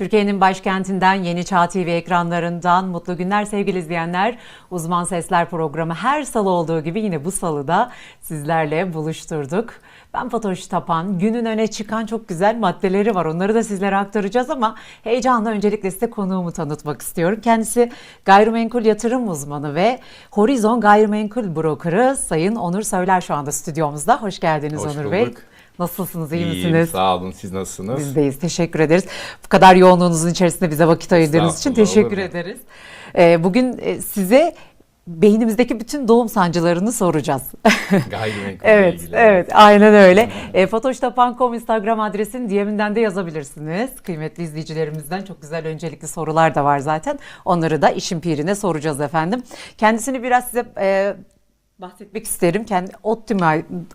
Türkiye'nin başkentinden Yeni Çağ TV ekranlarından mutlu günler sevgili izleyenler. Uzman Sesler programı her salı olduğu gibi yine bu salıda sizlerle buluşturduk. Ben Fatoş Tapan. Günün öne çıkan çok güzel maddeleri var. Onları da sizlere aktaracağız ama heyecanla öncelikle size konuğumu tanıtmak istiyorum. Kendisi gayrimenkul yatırım uzmanı ve Horizon Gayrimenkul Broker'ı Sayın Onur Söyler şu anda stüdyomuzda. Hoş geldiniz Hoş Onur Bey. Nasılsınız, iyi İyiyim, misiniz? sağ olun. Siz nasılsınız? Bizdeyiz. Teşekkür ederiz. Bu kadar yoğunluğunuzun içerisinde bize vakit ayırdığınız için teşekkür ederiz. Ee, bugün e, size beynimizdeki bütün doğum sancılarını soracağız. Gayrimenkul evet, ilgili. evet, aynen öyle. E, Fatoştapan.com Instagram adresini DM'inden de yazabilirsiniz. Kıymetli izleyicilerimizden çok güzel öncelikli sorular da var zaten. Onları da işin pirine soracağız efendim. Kendisini biraz size e, bahsetmek isterim. Kendi ODTÜ,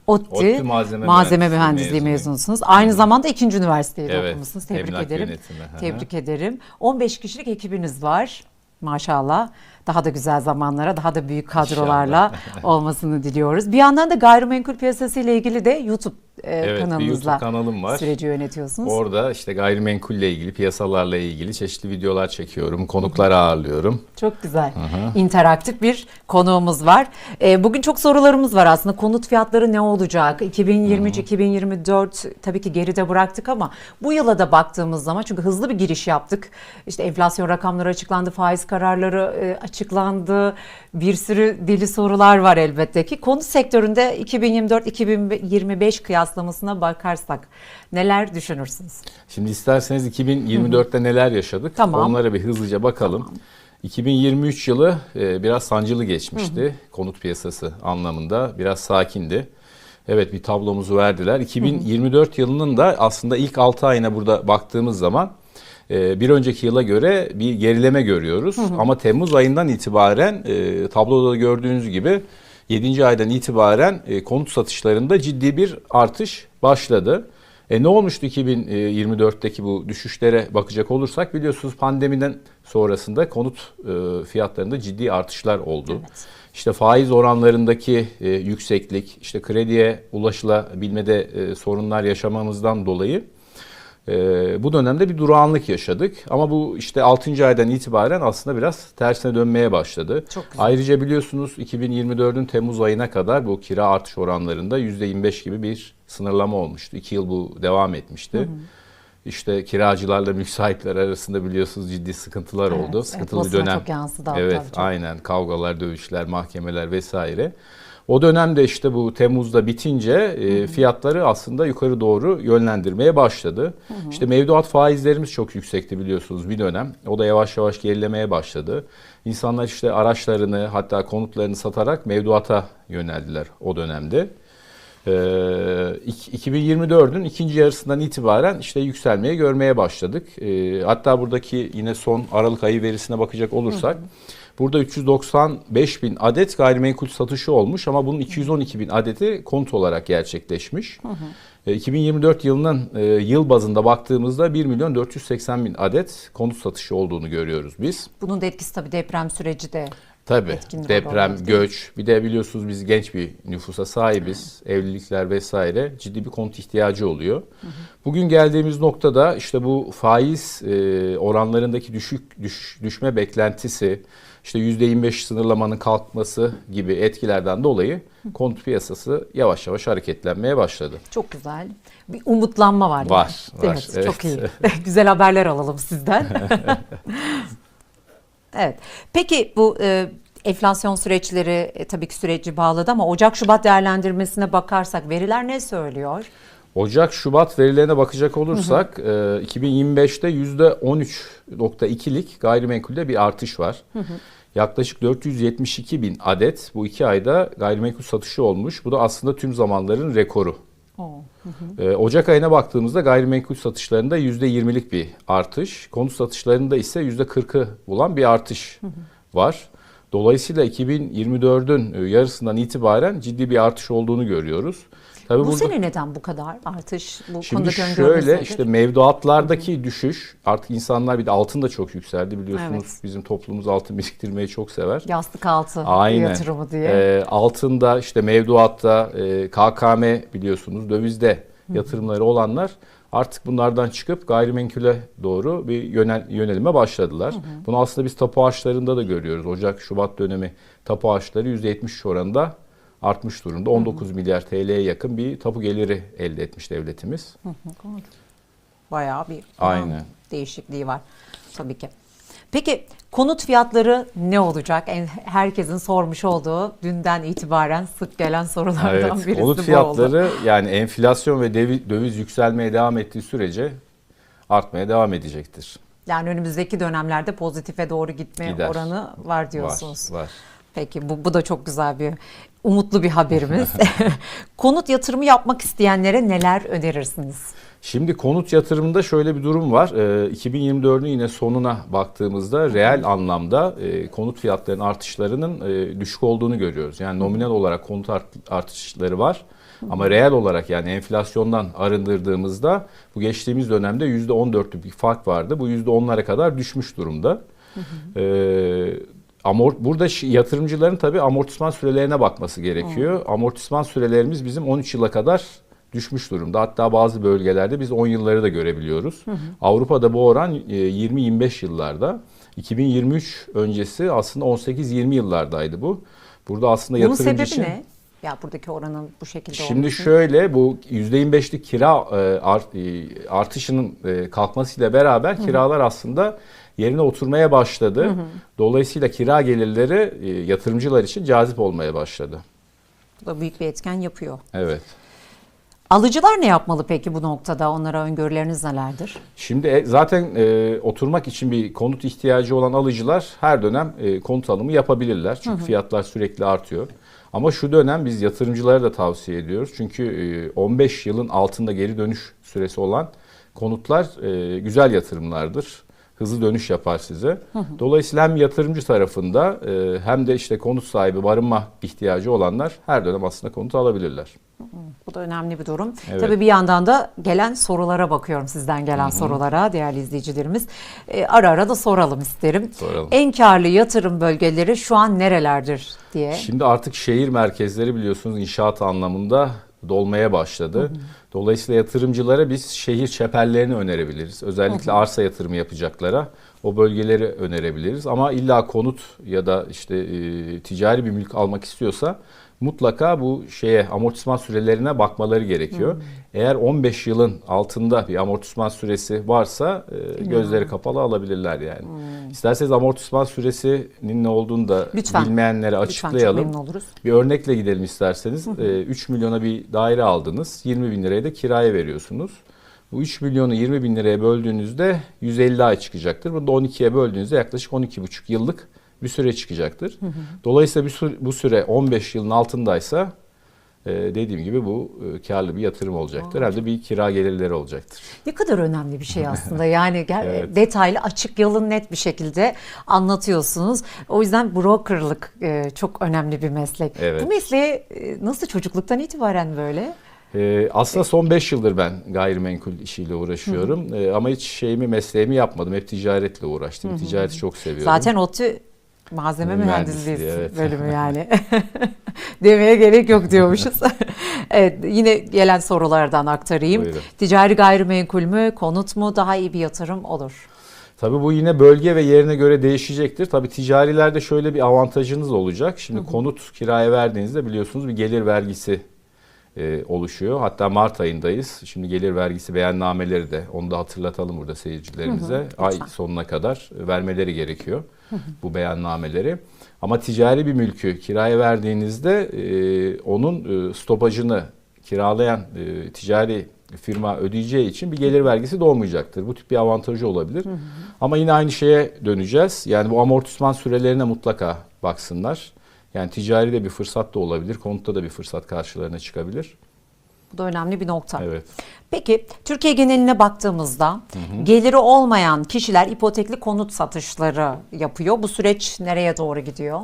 ODTÜ, ODTÜ Malzeme Malzeme Mühendisliği mezunuyum. mezunusunuz. Aynı zamanda ikinci üniversiteyi Evet, okumuşsunuz. Tebrik emlak ederim. yönetimi. Tebrik ederim. 15 kişilik ekibiniz var. Maşallah. Daha da güzel zamanlara, daha da büyük kadrolarla olmasını diliyoruz. Bir yandan da gayrimenkul piyasası ile ilgili de YouTube e, Evet, kanalınızla YouTube kanalım var. süreci yönetiyorsunuz. Orada işte gayrimenkulle ilgili, piyasalarla ilgili çeşitli videolar çekiyorum. Konuklar ağırlıyorum. Çok güzel. İnteraktif bir konuğumuz var. Ee, bugün çok sorularımız var aslında. Konut fiyatları ne olacak? 2023-2024 tabii ki geride bıraktık ama bu yıla da baktığımız zaman çünkü hızlı bir giriş yaptık. İşte enflasyon rakamları açıklandı, faiz kararları e, açıklandı. Bir sürü deli sorular var elbette ki. Konut sektöründe 2024-2025 kıyaslamasına bakarsak neler düşünürsünüz? Şimdi isterseniz 2024'te neler yaşadık? Tamam. Onlara bir hızlıca bakalım. 2023 yılı e, biraz sancılı geçmişti. Konut piyasası anlamında biraz sakindi. Evet bir tablomuzu verdiler. 2024 yılının da aslında ilk 6 ayına burada baktığımız zaman e, bir önceki yıla göre bir gerileme görüyoruz. Ama Temmuz ayından itibaren e, tabloda da gördüğünüz gibi 7. aydan itibaren e, konut satışlarında ciddi bir artış başladı. E ne olmuştu 2024'teki bu düşüşlere bakacak olursak biliyorsunuz pandemiden sonrasında konut e, fiyatlarında ciddi artışlar oldu. İşte faiz oranlarındaki e, yükseklik, işte krediye ulaşılabilmede e, sorunlar yaşamamızdan dolayı e, bu dönemde bir durağanlık yaşadık. Ama bu işte 6. aydan itibaren aslında biraz tersine dönmeye başladı. Ayrıca biliyorsunuz 2024'ün Temmuz ayına kadar bu kira artış oranlarında %25 gibi bir sınırlama olmuştu. 2 yıl bu devam etmişti. İşte kiracılarla mülk sahipleri arasında biliyorsunuz ciddi sıkıntılar Evet, oldu. evet, Sıkıntılı bir basına dönem. çok yansıdı Evet, aynen. Kavgalar, dövüşler, mahkemeler vesaire. O dönemde işte bu Temmuz'da bitince e, fiyatları aslında yukarı doğru yönlendirmeye başladı. İşte mevduat faizlerimiz çok yüksekti biliyorsunuz bir dönem. O da yavaş yavaş gerilemeye başladı. İnsanlar işte araçlarını hatta konutlarını satarak mevduata yöneldiler o dönemde. İk- 2024'ün ikinci yarısından itibaren işte yükselmeye görmeye başladık. Ee, hatta buradaki yine son Aralık ayı verisine bakacak olursak burada 395 bin adet gayrimenkul satışı olmuş ama bunun 212 bin adeti konut olarak gerçekleşmiş. Ee, 2024 yılının e, yıl bazında baktığımızda 1 milyon 480 bin adet konut satışı olduğunu görüyoruz biz. Bunun da etkisi tabii deprem süreci de Tabii Etkin deprem, mi? göç bir de biliyorsunuz biz genç bir nüfusa sahibiz. Evlilikler vesaire ciddi bir konut ihtiyacı oluyor. Bugün geldiğimiz noktada işte bu faiz e, oranlarındaki düşük düş, düşme beklentisi işte %25 sınırlamanın kalkması gibi etkilerden dolayı konut piyasası yavaş yavaş hareketlenmeye başladı. Çok güzel. Bir umutlanma var. yani. Var, var, Evet, evet. çok iyi. güzel haberler alalım sizden. evet. Peki bu e, enflasyon süreçleri e, tabii ki süreci bağladı ama Ocak-Şubat değerlendirmesine bakarsak veriler ne söylüyor? Ocak-Şubat verilerine bakacak olursak e, 2025'te %13.2'lik gayrimenkulde bir artış var. Yaklaşık 472 bin adet bu iki ayda gayrimenkul satışı olmuş. Bu da aslında tüm zamanların rekoru. Oo. E, Ocak ayına baktığımızda gayrimenkul satışlarında %20'lik bir artış. Konut satışlarında ise %40'ı bulan bir artış var. Dolayısıyla 2024'ün e, yarısından itibaren ciddi bir artış olduğunu görüyoruz. Tabii Bu burada- sene neden bu kadar artış? Bu Şimdi şöyle işte mevduatlardaki düşüş artık insanlar bir de altın da çok yükseldi biliyorsunuz Evet. bizim toplumumuz altın biriktirmeyi çok sever. Yastık altı Aynen. yatırımı diye. Ee, altında işte mevduatta e, KKM biliyorsunuz dövizde yatırımları olanlar Artık bunlardan çıkıp gayrimenkule doğru bir yönel, yönelime başladılar. Bunu aslında biz tapu ağaçlarında da görüyoruz. Ocak, Şubat dönemi tapu ağaçları %70 oranında artmış durumda. 19 milyar TL'ye yakın bir tapu geliri elde etmiş devletimiz. Bayağı bir Aynen. değişikliği var tabii ki. Peki konut fiyatları ne olacak? Herkesin sormuş olduğu dünden itibaren sık gelen sorulardan Evet, birisi konut bu oldu. fiyatları yani enflasyon ve döviz yükselmeye devam ettiği sürece artmaya devam edecektir. Yani önümüzdeki dönemlerde pozitife doğru gitme Gider. oranı var diyorsunuz. Var, var. Peki bu, bu da çok güzel bir umutlu bir haberimiz. Konut yatırımı yapmak isteyenlere neler önerirsiniz? Şimdi konut yatırımında şöyle bir durum var. Ee, 2024'ün yine sonuna baktığımızda reel anlamda e, konut fiyatlarının artışlarının e, düşük olduğunu görüyoruz. Yani nominal olarak konut art- artışları var. Ama reel olarak yani enflasyondan arındırdığımızda bu geçtiğimiz dönemde %14'lük bir fark vardı. Bu %10'lara kadar düşmüş durumda. Ee, amort burada yatırımcıların tabii amortisman sürelerine bakması gerekiyor. Amortisman sürelerimiz bizim 13 yıla kadar düşmüş durumda. Hatta bazı bölgelerde biz 10 yılları da görebiliyoruz. Avrupa'da bu oran e, 20-25 yıllarda. 2023 öncesi aslında 18-20 yıllardaydı bu. Burada aslında Bunun yatırımcı için ne? Ya buradaki oranın bu şekilde Şimdi olması. şöyle bu %25'lik kira e, e, artışının e, kalkmasıyla beraber kiralar aslında yerine oturmaya başladı. Dolayısıyla kira gelirleri e, yatırımcılar için cazip olmaya başladı. Bu da büyük bir etken yapıyor. Evet. Alıcılar ne yapmalı peki bu noktada? Onlara öngörüleriniz nelerdir? Şimdi e, zaten e, oturmak için bir konut ihtiyacı olan alıcılar her dönem e, konut alımı yapabilirler. Çünkü fiyatlar sürekli artıyor. Ama şu dönem biz yatırımcılara da tavsiye ediyoruz. Çünkü e, 15 yılın altında geri dönüş süresi olan konutlar e, güzel yatırımlardır. Hızlı dönüş yapar size. Dolayısıyla hem yatırımcı tarafında e, hem de işte konut sahibi barınma ihtiyacı olanlar her dönem aslında konut alabilirler. Bu da önemli bir durum. Evet. Tabii bir yandan da gelen sorulara bakıyorum sizden gelen sorulara değerli izleyicilerimiz. Ee, ara ara da soralım isterim. Soralım. En karlı yatırım bölgeleri şu an nerelerdir diye. Şimdi artık şehir merkezleri biliyorsunuz inşaat anlamında dolmaya başladı. Dolayısıyla yatırımcılara biz şehir çeperlerini önerebiliriz. Özellikle arsa yatırımı yapacaklara o bölgeleri önerebiliriz. Ama illa konut ya da işte e, ticari bir mülk almak istiyorsa mutlaka bu şeye amortisman sürelerine bakmaları gerekiyor. Eğer 15 yılın altında bir amortisman süresi varsa e, gözleri kapalı alabilirler yani. İsterseniz amortisman süresinin ne olduğunu da Lütfen. bilmeyenlere Lütfen açıklayalım. oluruz. Bir örnekle gidelim isterseniz. Ee, 3 milyona bir daire aldınız. 20 bin liraya da kiraya veriyorsunuz. Bu 3 milyonu 20 bin liraya böldüğünüzde 150 ay çıkacaktır. Bunu da 12'ye böldüğünüzde yaklaşık 12,5 yıllık bir süre çıkacaktır. Dolayısıyla bu süre, bu süre 15 yılın altındaysa e, dediğim gibi bu e, karlı bir yatırım olacaktır. Hem de bir kira gelirleri olacaktır. Ne kadar önemli bir şey aslında. Yani Evet. detaylı, açık, yalın, net bir şekilde anlatıyorsunuz. O yüzden brokerlık e, çok önemli bir meslek. Evet. Bu mesleği e, nasıl çocukluktan itibaren böyle? Ee, aslında son 5 yıldır ben gayrimenkul işiyle uğraşıyorum. Ee, ama hiç şeyimi mesleğimi yapmadım. Hep ticaretle uğraştım. Ticareti çok seviyorum. Zaten ODTÜ malzeme Mühendisliği, evet. bölümü yani. Demeye gerek yok diyormuşuz. evet yine gelen sorulardan aktarayım. Buyurun. Ticari gayrimenkul mü, konut mu daha iyi bir yatırım olur? Tabii bu yine bölge ve yerine göre değişecektir. Tabii ticarilerde şöyle bir avantajınız olacak. Şimdi konut kiraya verdiğinizde biliyorsunuz bir gelir vergisi e, oluşuyor. Hatta Mart ayındayız. Şimdi gelir vergisi beyannameleri de onu da hatırlatalım burada seyircilerimize. Ay lütfen. sonuna kadar vermeleri gerekiyor bu beyannameleri. Ama ticari bir mülkü kiraya verdiğinizde e, onun e, stopajını kiralayan e, ticari firma ödeyeceği için bir gelir vergisi doğmayacaktır. Bu tip bir avantajı olabilir. Ama yine aynı şeye döneceğiz. Yani bu amortisman sürelerine mutlaka baksınlar. Yani ticari de bir fırsat da olabilir. Konutta da bir fırsat karşılarına çıkabilir. Bu da önemli bir nokta. Evet. Peki Türkiye geneline baktığımızda geliri olmayan kişiler ipotekli konut satışları yapıyor. Bu süreç nereye doğru gidiyor?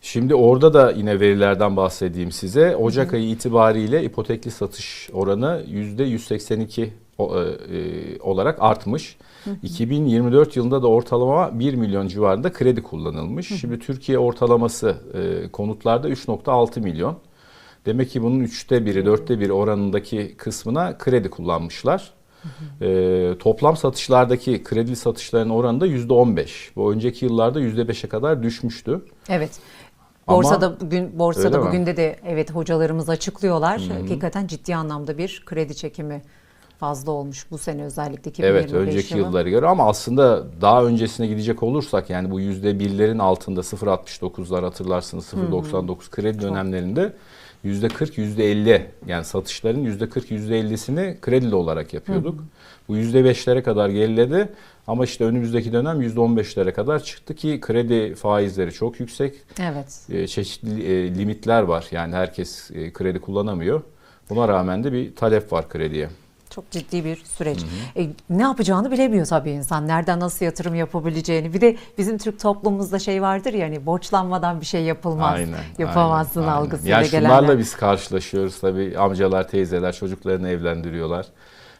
Şimdi orada da yine verilerden bahsedeyim size. Ocak ayı itibariyle ipotekli satış oranı %182 e, e, olarak artmış. 2024 yılında da ortalama 1 milyon civarında kredi kullanılmış. Şimdi Türkiye ortalaması e, konutlarda 3.6 milyon. Demek ki bunun üçte biri, dörtte biri oranındaki kısmına kredi kullanmışlar. Ee, toplam satışlardaki kredi satışların oranı da %15. Bu önceki yıllarda %5'e kadar düşmüştü. Evet. Ama- Borsada bugün borsada bugün de de evet hocalarımız açıklıyorlar. Hakikaten ciddi anlamda bir kredi çekimi fazla olmuş bu sene özellikle 2025 Evet önceki yılı. yıllara göre ama aslında daha öncesine gidecek olursak yani bu %1'lerin altında 0.69'lar hatırlarsınız 0.99 kredi dönemlerinde %40 %50 yani satışların %40 %50'sini kredili olarak yapıyorduk. Bu %5'lere kadar geriledi ama işte önümüzdeki dönem %15'lere kadar çıktı ki kredi faizleri çok yüksek. Evet. E, çeşitli e, limitler var. Yani herkes e, kredi kullanamıyor. Buna rağmen de bir talep var krediye. Çok ciddi bir süreç. E, ne yapacağını bilemiyor tabii insan. Nereden nasıl yatırım yapabileceğini. Bir de bizim Türk toplumumuzda şey vardır ya hani borçlanmadan bir şey yapılmaz. Yapamazsın aynen, aynen. algısıyla gelenler. şunlarla biz karşılaşıyoruz tabii. Amcalar, teyzeler çocuklarını evlendiriyorlar.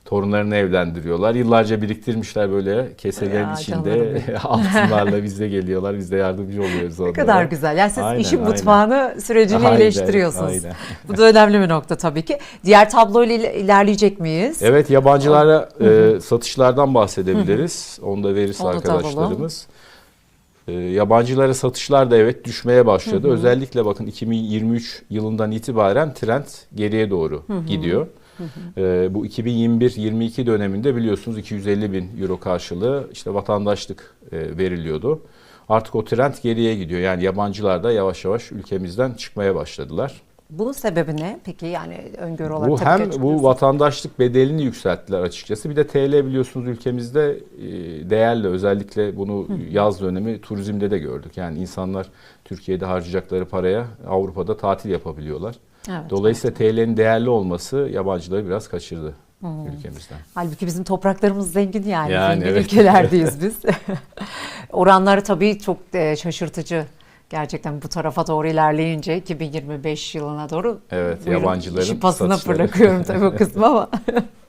Torunlarını evlendiriyorlar. Yıllarca biriktirmişler böyle keselerin Ya içinde altınlarla bize geliyorlar. Biz de yardımcı oluyoruz onlara. Ne kadar güzel. Yani siz Aynen, işin aynen. mutfağını, sürecini Aynen, iyileştiriyorsunuz. aynen. Bu da önemli bir nokta tabii ki. Diğer tabloyla il- ilerleyecek miyiz? Evet yabancılara e, satışlardan bahsedebiliriz. Onu da verirse Onu da arkadaşlarımız. E, yabancılara satışlar da evet düşmeye başladı. Özellikle bakın 2023 yılından itibaren trend geriye doğru gidiyor. E, bu 2021-22 döneminde biliyorsunuz 250 bin euro karşılığı işte vatandaşlık e, veriliyordu. Artık o trend geriye gidiyor. Yani yabancılar da yavaş yavaş ülkemizden çıkmaya başladılar. Bunun sebebi ne? Peki yani öngörü olarak Bu hem bu vatandaşlık bedelini yükselttiler açıkçası. Bir de TL biliyorsunuz ülkemizde e, değerli. Özellikle bunu yaz dönemi turizmde de gördük. Yani insanlar Türkiye'de harcayacakları paraya Avrupa'da tatil yapabiliyorlar. Evet. Dolayısıyla TL'nin değerli olması yabancıları biraz kaçırdı ülkemizden. Halbuki bizim topraklarımız zengin yani. Yani zengin evet. ülkelerdeyiz biz. Oranları tabii çok e, şaşırtıcı. Gerçekten bu tarafa doğru ilerleyince 2025 yılına doğru Evet, Buyurun, yabancıların işi pasına satışları. bırakıyorum tabii o kısmı ama.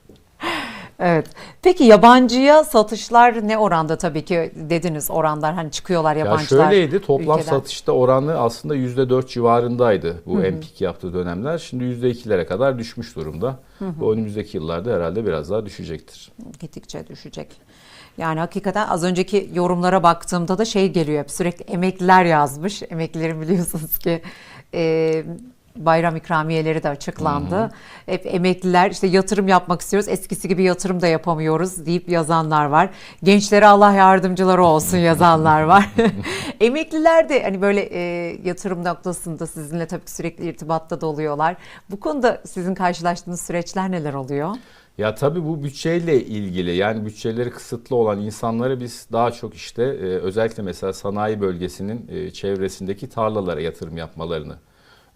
evet. Peki yabancıya satışlar ne oranda tabii ki dediniz oranlar hani çıkıyorlar Ya yabancılar. şöyleydi toplam ülkeden. satışta oranı aslında %4 civarındaydı bu en pik yaptığı dönemler. Şimdi %2'lere kadar düşmüş durumda. Bu önümüzdeki yıllarda herhalde biraz daha düşecektir. gittikçe düşecek. Yani hakikaten az önceki yorumlara baktığımda da şey geliyor hep sürekli emekliler yazmış. Emeklilerin biliyorsunuz ki e, bayram ikramiyeleri de açıklandı. Hep emekliler işte yatırım yapmak istiyoruz eskisi gibi yatırım da yapamıyoruz deyip yazanlar var. Gençlere Allah yardımcıları olsun yazanlar var. Emekliler de hani böyle e, yatırım noktasında sizinle tabii ki sürekli irtibatta da oluyorlar. Bu konuda sizin karşılaştığınız süreçler neler oluyor? Ya tabii bu bütçeyle ilgili yani bütçeleri kısıtlı olan insanları biz daha çok işte e, özellikle mesela sanayi bölgesinin e, çevresindeki tarlalara yatırım yapmalarını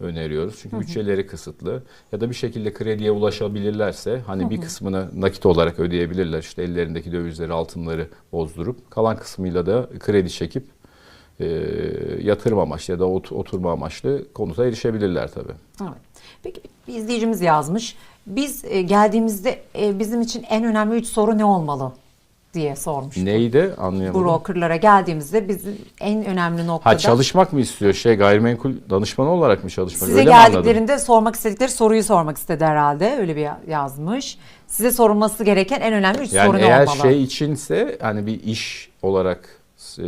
öneriyoruz. Çünkü bütçeleri kısıtlı ya da bir şekilde krediye ulaşabilirlerse hani bir kısmını nakit olarak ödeyebilirler. İşte ellerindeki dövizleri, altınları bozdurup kalan kısmıyla da kredi çekip e, yatırım amaçlı ya da ot- oturma amaçlı konuta erişebilirler tabii. Evet. Peki bir izleyicimiz yazmış. Biz e, geldiğimizde e, bizim için en önemli üç soru ne olmalı diye sormuş. Neydi anlayamadım. Brokerlara geldiğimizde bizim en önemli noktada Ha çalışmak mı istiyor şey gayrimenkul danışmanı olarak mı çalışmak? size Öyle geldiklerinde sormak istedikleri soruyu sormak istedi herhalde. Öyle bir yazmış. Size sorulması gereken en önemli üç Yani soru ne eğer olmalı? şey içinse hani bir iş olarak e,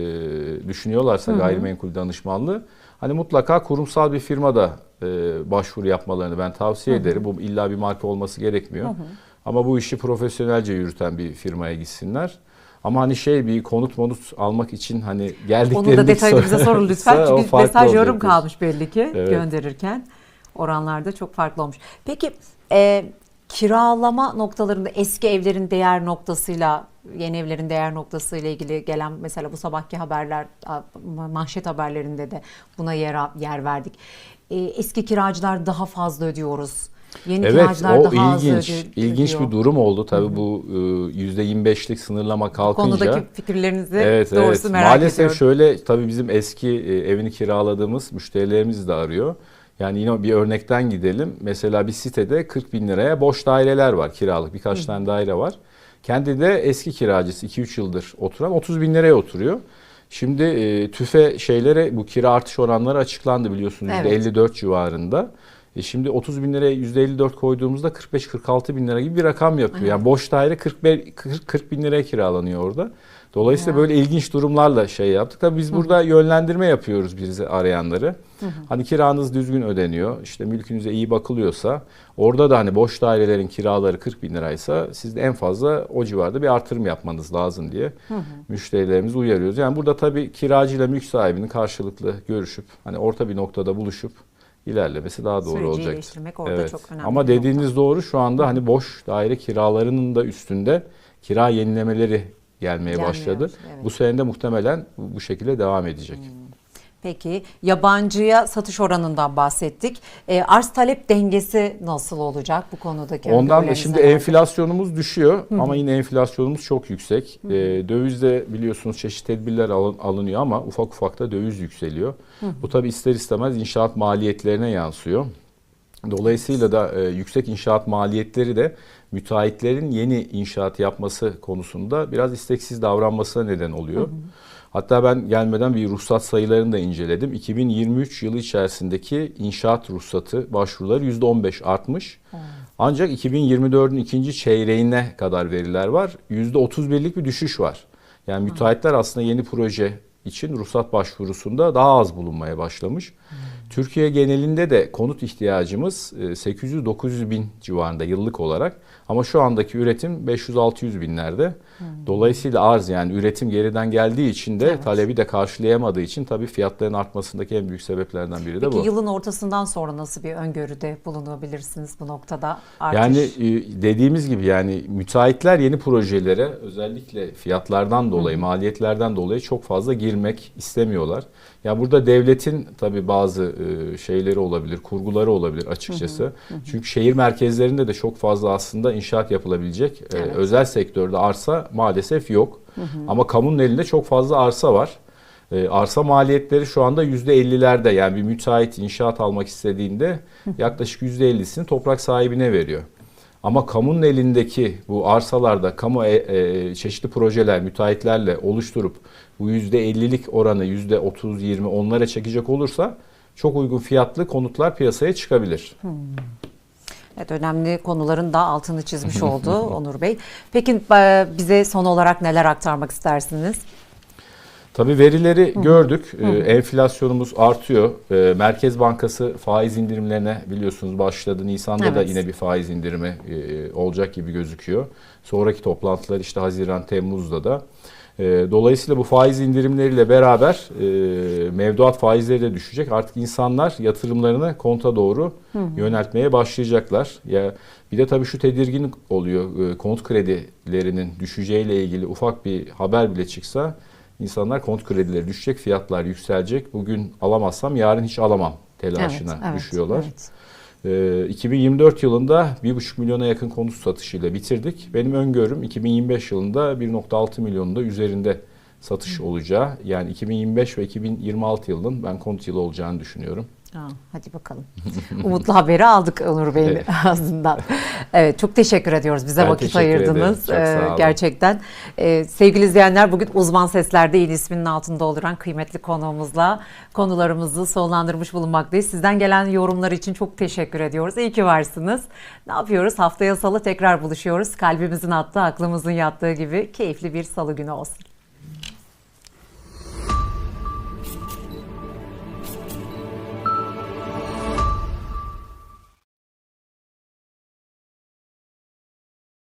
düşünüyorlarsa gayrimenkul danışmanlığı hani mutlaka kurumsal bir firmada e, başvuru yapmalarını ben tavsiye ederim. Bu illa bir marka olması gerekmiyor. Ama bu işi profesyonelce yürüten bir firmaya gitsinler. Ama hani şey bir konut monut almak için hani geldiklerinde Onu da detaylı bize sorun lütfen. Çünkü mesaj yorum kalmış belli ki Evet. gönderirken. Oranlarda çok farklı olmuş. Peki e, kiralama noktalarında eski evlerin değer noktasıyla yeni evlerin değer noktasıyla ilgili gelen mesela bu sabahki haberler manşet haberlerinde de buna yer yer verdik. E, eski kiracılar daha fazla ödüyoruz. Yeni Evet o ilginç ilginç bir durum oldu tabii bu e, %25'lik sınırlama kalkınca. konudaki fikirlerinizi Evet, doğrusu evet. merak Maalesef ediyorum. şöyle tabii bizim eski e, evini kiraladığımız müşterilerimiz de arıyor. Yani yine bir örnekten gidelim. Mesela bir sitede 40 bin liraya boş daireler var kiralık. Birkaç tane daire var. Kendi de eski kiracısı 2-3 yıldır oturan 30 bin liraya oturuyor. Şimdi e, tüfe şeylere bu kira artış oranları açıklandı biliyorsunuz Evet. %54 civarında. E şimdi 30 bin liraya %54 koyduğumuzda 45-46 bin lira gibi bir rakam yapıyor. Yani boş daire 45, 40, 40 bin liraya kiralanıyor orada. Dolayısıyla böyle ilginç durumlarla şey yaptık. Tabii biz burada yönlendirme yapıyoruz bizi arayanları. Hani kiranız düzgün ödeniyor, işte mülkünüze iyi bakılıyorsa, orada da hani boş dairelerin kiraları 40 bin liraysa siz de en fazla o civarda bir artırım yapmanız lazım diye müşterilerimizi uyarıyoruz. Yani burada tabii kiracıyla mülk sahibinin karşılıklı görüşüp hani orta bir noktada buluşup ilerlemesi daha doğru Süreci olacaktır. iyileştirmek orada çok önemli Ama dediğiniz doğru şu anda hani boş daire kiralarının da üstünde kira yenilemeleri gelmeye Gelmeye başladı. evet. Bu sene de muhtemelen bu şekilde devam edecek. Peki yabancıya satış oranından bahsettik. E, arz talep dengesi nasıl olacak bu konudaki Ondan da şimdi enflasyonumuz düşüyor ama yine enflasyonumuz çok yüksek. Ee, dövizde biliyorsunuz çeşitli tedbirler alın- alınıyor ama ufak ufak da döviz yükseliyor. Bu tabi ister istemez inşaat maliyetlerine yansıyor. Dolayısıyla da e, yüksek inşaat maliyetleri de müteahhitlerin yeni inşaat yapması konusunda biraz isteksiz davranmasına neden oluyor. Hatta ben gelmeden bir ruhsat sayılarını da inceledim. 2023 yılı içerisindeki inşaat ruhsatı başvuruları %15 artmış. Ancak 2024'ün ikinci çeyreğine kadar veriler var. %31'lik bir düşüş var. Yani müteahhitler aslında yeni proje için ruhsat başvurusunda daha az bulunmaya başlamış. Türkiye genelinde de konut ihtiyacımız e, 800-900 bin civarında yıllık olarak. Ama şu andaki üretim 500-600 binlerde. Dolayısıyla arz yani üretim geriden geldiği için de Evet. talebi de karşılayamadığı için tabii fiyatların artmasındaki en büyük sebeplerden biri de Peki bu. yılın ortasından sonra nasıl bir öngörüde bulunabilirsiniz bu noktada? Artış. Yani e, dediğimiz gibi yani müteahhitler yeni projelere özellikle fiyatlardan dolayı, maliyetlerden dolayı çok fazla girmek istemiyorlar. Ya burada devletin tabii bazı e, şeyleri olabilir, kurguları olabilir açıkçası. Çünkü şehir merkezlerinde de çok fazla aslında inşaat yapılabilecek e, Evet. özel sektörde arsa maalesef yok. Ama kamunun elinde çok fazla arsa var. E, arsa maliyetleri şu anda %50'lerde yani bir müteahhit inşaat almak istediğinde yaklaşık %50'sini toprak sahibine veriyor. Ama kamunun elindeki bu arsalarda kamu e, e, çeşitli projeler müteahhitlerle oluşturup bu %50'lik oranı %30-20 onlara çekecek olursa çok uygun fiyatlı konutlar piyasaya çıkabilir. Evet önemli konuların da altını çizmiş oldu Onur Bey. Peki bize son olarak neler aktarmak istersiniz? Tabii verileri gördük. Ee, enflasyonumuz artıyor. Ee, Merkez Bankası faiz indirimlerine biliyorsunuz başladı. Nisan'da da Evet. yine bir faiz indirimi e, olacak gibi gözüküyor. Sonraki toplantılar işte Haziran, Temmuz'da da. Ee, Dolayısıyla bu faiz indirimleriyle beraber e, mevduat faizleri de düşecek. Artık insanlar yatırımlarını konta doğru yöneltmeye başlayacaklar. Ya bir de tabii şu tedirgin oluyor. E, Konut kredilerinin düşeceğiyle ilgili ufak bir haber bile çıksa insanlar konut kredileri düşecek, fiyatlar yükselecek. Bugün alamazsam yarın hiç alamam telaşına düşüyorlar. evet. Ee, 2024 yılında 1,5 milyona yakın konut satışıyla bitirdik. Benim öngörüm 2025 yılında 1,6 milyonun da üzerinde satış olacağı. Yani 2025 ve 2026 yılının ben konut yılı olacağını düşünüyorum. Ha, hadi bakalım. Umutlu haberi aldık Onur Bey'in Evet. ağzından. Evet çok teşekkür ediyoruz. Bize Ben vakit ayırdınız. Ee, gerçekten. Ee, sevgili izleyenler bugün uzman seslerde yeni isminin altında olduran kıymetli konuğumuzla konularımızı sonlandırmış bulunmaktayız. Sizden gelen yorumlar için çok teşekkür ediyoruz. İyi ki varsınız. Ne yapıyoruz? Haftaya salı tekrar buluşuyoruz. Kalbimizin attığı, aklımızın yattığı gibi keyifli bir salı günü olsun.